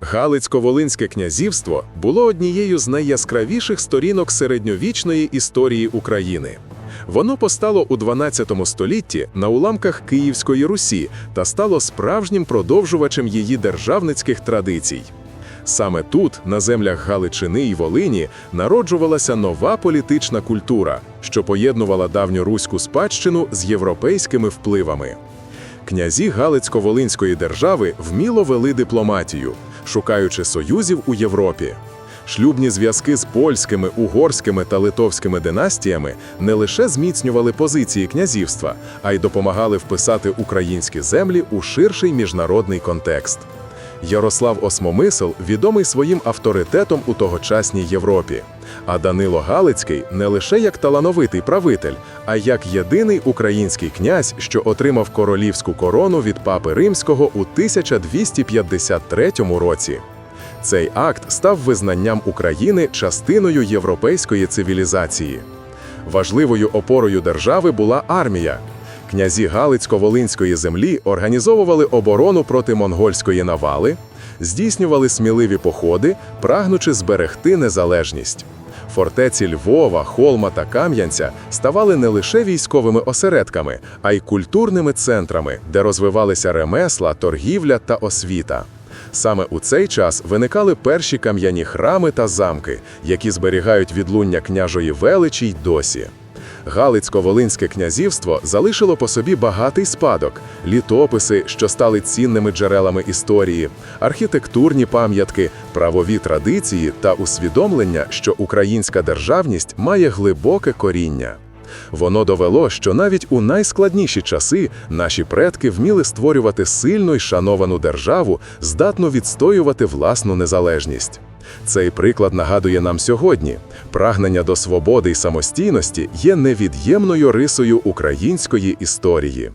Галицько-Волинське князівство було однією з найяскравіших сторінок середньовічної історії України. Воно постало у 12 столітті на уламках Київської Русі та стало справжнім продовжувачем її державницьких традицій. Саме тут, на землях Галичини і Волині, народжувалася нова політична культура, що поєднувала давню руську спадщину з європейськими впливами. Князі Галицько-Волинської держави вміло вели дипломатію, шукаючи союзів у Європі. Шлюбні зв'язки з польськими, угорськими та литовськими династіями не лише зміцнювали позиції князівства, а й допомагали вписати українські землі у ширший міжнародний контекст. Ярослав Осмомисел відомий своїм авторитетом у тогочасній Європі. А Данило Галицький не лише як талановитий правитель, а як єдиний український князь, що отримав королівську корону від папи римського у 1253 році. Цей акт став визнанням України частиною європейської цивілізації. Важливою опорою держави була армія. Князі Галицько-Волинської землі організовували оборону проти монгольської навали, здійснювали сміливі походи, прагнучи зберегти незалежність. Фортеці Львова, Холма та Кам'янця ставали не лише військовими осередками, а й культурними центрами, де розвивалися ремесла, торгівля та освіта. Саме у цей час виникали перші кам'яні храми та замки, які зберігають відлуння княжої величі й досі. Галицько-Волинське князівство залишило по собі багатий спадок, літописи, що стали цінними джерелами історії, архітектурні пам'ятки, правові традиції та усвідомлення, що українська державність має глибоке коріння. Воно довело, що навіть у найскладніші часи наші предки вміли створювати сильну й шановану державу, здатну відстоювати власну незалежність. Цей приклад нагадує нам сьогодні: прагнення до свободи й самостійності є невід'ємною рисою української історії.